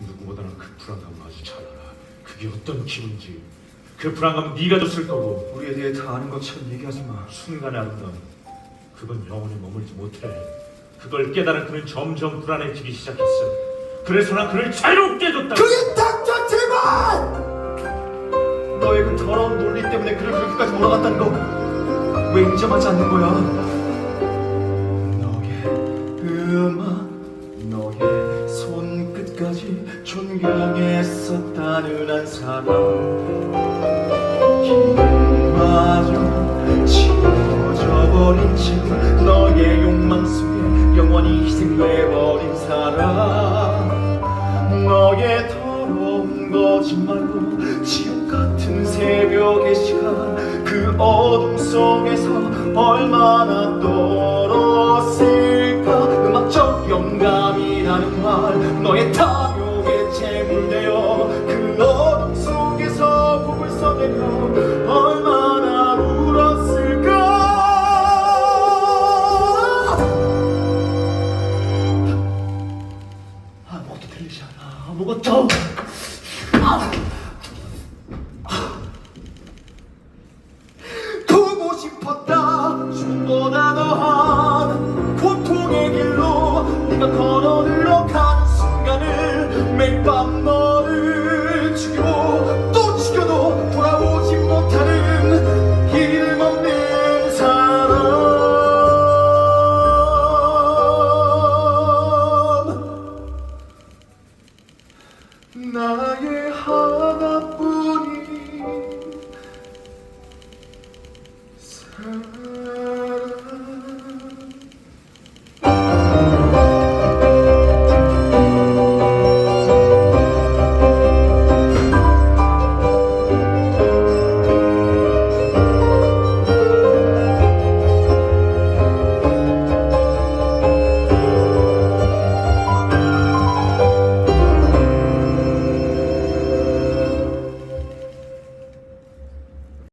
누구보다는 그 불안감을 아주 잘 알아. 그게 어떤 기분인지. 그 불안감은 네가 줬을 거고 우리에 대해 다 아는 것처럼 얘기하지 마. 순간의 아름다움. 그건 영원히 머물지 못해. 그걸 깨달은 그는 점점 불안해지기 시작했어. 그래서 난 그를 자유롭게 해줬다. 그게 닥쳐 제발! 너의 그 더러운 논리 때문에 그를 그렇게까지 몰아갔다는 거 왜 인정하지 않는 거야? 손끝까지 존경했었다는 한 사람. 기마저 지워져 버린 지금 너의 욕망 속에 영원히 희생돼버린 사람. 너의 더러운 거짓말로 지옥 같은 새벽의 시간 그 어둠 속에서 얼마나 떨었을까? 음악적 영감이라는 말 너의 탐 아무것도 않아 아무것도 보고 싶었다. 죽보다 더한 고통의 길로 네가 걸어 들어가는 순간을 매일 밤너 나의 하나